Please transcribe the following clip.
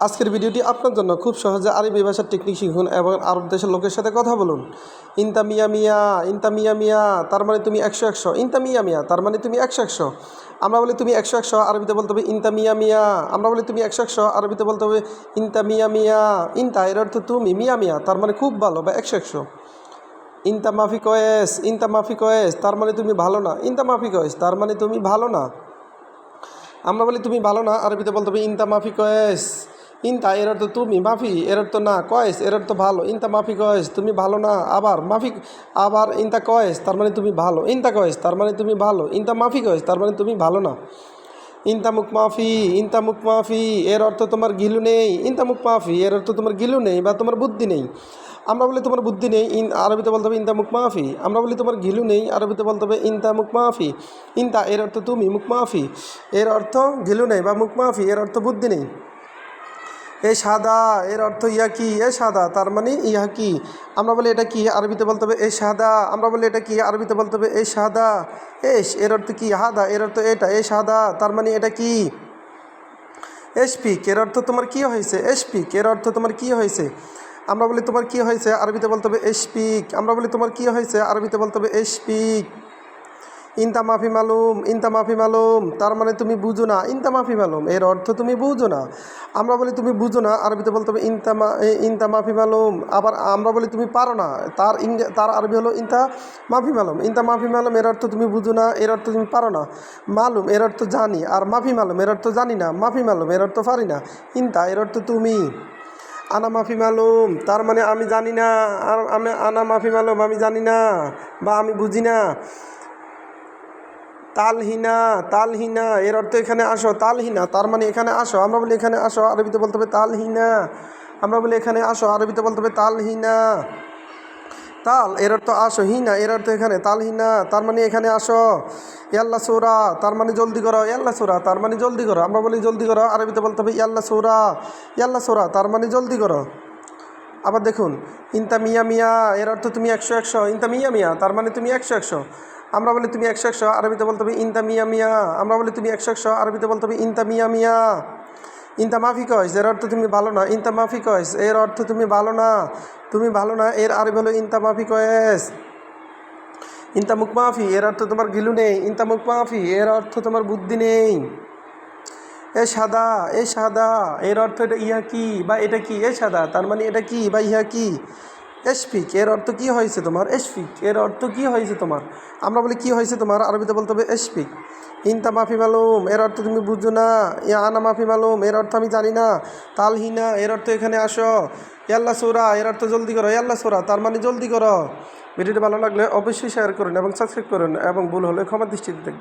আজকের ভিডিওটি আপনার জন্য খুব সহজে আরবি ভাষার টেকনিক শিখুন এবং আরব দেশের লোকের সাথে কথা বলুন। ইনতা মিয়া মিয়া, ইনতা মিয়া মিয়া, তার মানে তুমি একশো একশো। ইনতা মিয়া মিয়া, তার মানে তুমি একশো একশো। আমরা বলি তুমি একশো একশো, আরবিতে বলতে হবে ইনতা মিয়া মিয়া। আমরা বলি তুমি একশো একশো, আরবিতে বলতে হবে ইনতা মিয়া মিয়া। ইনতা এর অর্থ তুমি, মিয়া মিয়া, তার মানে খুব ভালো বা একশো একশো। ইনতা মাফি কয়েস, ইনতা মাফি কয়েস, তার মানে তুমি ভালো না। ইনতা মাফি কয়েস, তার মানে তুমি ভালো না। আমরা বলি তুমি ভালো না, আরবিতে বলতে হবে ইনতা মাফি কয়েস। ইনতা এর অর্থ তুমি, মাফি এর অর্থ না, কয়েস এর অর্থ ভালো। ইনতা, মাফি, কয়েস, তুমি ভালো না, আবার, মাফি, আবার ইনতা, কয়েস, তার মানে তুমি ভালো। ইনতা, কয়েস, তার মানে তুমি ভালো। ইনতা, মাফি, কয়েস, তার মানে তুমি ভালো না। ইনতা, মুখ, মাফি, ইনতা, মুখ, মাফি, এর অর্থ তোমার গিলু নেই। ইনতা, মুখ, মাফি, এর অর্থ তোমার গিলু নেই বা তোমার বুদ্ধি নেই। আমরা বলি তোমার বুদ্ধি নেই, ইন, আরবিতে বলতে হবে ইনতা, মুখ, মাফি। আমরা বলি তোমার ঘিলু নেই, আরবিতে বলতে হবে ইনতা, মুখ, মাফি। ইনতা, এর অর্থ তুমি, মুখ, মাফি। এর অর্থ ঘিলু নেই বা মুখ, মাফি, এর অর্থ বুদ্ধি নেই। এ সাদা, এর অর্থ ইয়া কি? এ সাদা, তার মানে ইহা কি? আমরা বলি এটা কি? আরবিতে বলতে হবে এ সাদা। আমরা বলি এটা কি? আরবিতে বলতে হবে এ সাদা। এস, এর অর্থ কি? হাদা, এর অর্থ এটা, এ সাদা। তার মানে এটা কি? এসপিক, এর অর্থ তোমার কি হয়েছে? এসপিক, এর অর্থ তোমার কি হয়েছে? আমরা বলি তোমার কি হয়েছে? আরবিতে বলতে হবে এসপিক। আমরা বলি তোমার কি হয়েছে? আরবিতে বলতে হবে এসপিক। ইনতা মাফি মালুম, ইনতা মাফি মালুম, তার মানে তুমি বুঝো না। ইনতা মাফি মালুম, এর অর্থ তুমি বুঝো না। আমরা বলি তুমি বুঝো না, আরবিতে বলতে হবে ইনতা ইনতা মাফি মালুম। আবার আমরা বলি তুমি পারো না, তার তার আরবি হলো ইনতা মাফি মালুম। ইনতা মাফি মালুম, এর অর্থ তুমি বুঝো না, এর অর্থ তুমি পারো না। মালুম, এর অর্থ জানি, আর মাফি মালুম, এর অর্থ জানি না। মাফি মালুম, এর অর্থ পারি না। ইনতা, এর অর্থ তুমি। আনা মাফি মালুম, তার মানে আমি জানি না, আর আমি আনা মাফি মালুম, আমি জানি না, বা আমি বুঝি না। তালহিনা তালহিনা, এর অর্থ এখানে আসো, তালহিনা, তার মানে এখানে আসো, আমরা বলি এখানে আসো, আরবিতে বলতে হবে তালহিনা, আমরা বলি এখানে আসো, আরবিতে বলতে হবে তালহিনা। তাল, এর অর্থ আসো, হিনা, এর অর্থ এখানে, তালহিনা, তার মানে এখানে আসো। ইয়াল্লা সৌরা, তার মানে জলদি করো, ইয়াল্লা সৌরা, তার মানে জলদি করো, আমরা বলি জলদি করো, আরবিতে বলতে হবে ইয়াল্লা সৌরা ইয়াল্লা সৌরা, তার মানে জলদি করো। আবার দেখুন, ইনতা মিয়া মিয়া, এর অর্থ তুমি একশো একশো, ইনতা মিয়া মিয়া, তার মানে তুমি একশো একশো। আমরা বলি তুমি একশো একশো, আরবিতে বলতে হবে ইনতা মিয়া মিয়া। আমরা বলি তুমি একশো একশো, আরবিতে বলতে হবে ইনতা মিয়া মিয়া। ইনতা মাফি কয়েস এর অর্থ তুমি ভালো না। ইনতা মাফি কয়েস এর অর্থ তুমি ভালো না। তুমি ভালো না, এর আরবি হলো ইনতা মাফি কয়েস ইনতা মুখ মাফি, এর অর্থ তোমার গিলু নেই। ইনতা মুখ মাফি, এর অর্থ তোমার বুদ্ধি নেই। এ সাদা এ সাদা, এর অর্থ এটা ইহা কি বা এটা কি? এ সাদা, তার মানে এটা কি বা ইহা কি? এসফিক, এর অর্থ কি হয়েছে তোমার? এসফিক, এর অর্থ কি হয়েছে তোমার? আমরা বলি, কি হয়েছে তোমার? আরবিতে বলতে হবে এসফিক। ইনতা মাফি মালুম, এর অর্থ তুমি বুঝো না। ইয়া আনা মাফি মালুম, এর অর্থ আমি জানি না। তালহিনা, এর অর্থ এখানে আসো। ইয়াল্লা সোরা, এর অর্থ জলদি করো। ইয়াল্লা সোরা, তার মানে জলদি করো। ভিডিওটি ভালো লাগলে অবশ্যই শেয়ার করুন এবং সাবস্ক্রাইব করুন এবং ভুল হলে ক্ষমা দৃষ্টিতে দেখবেন।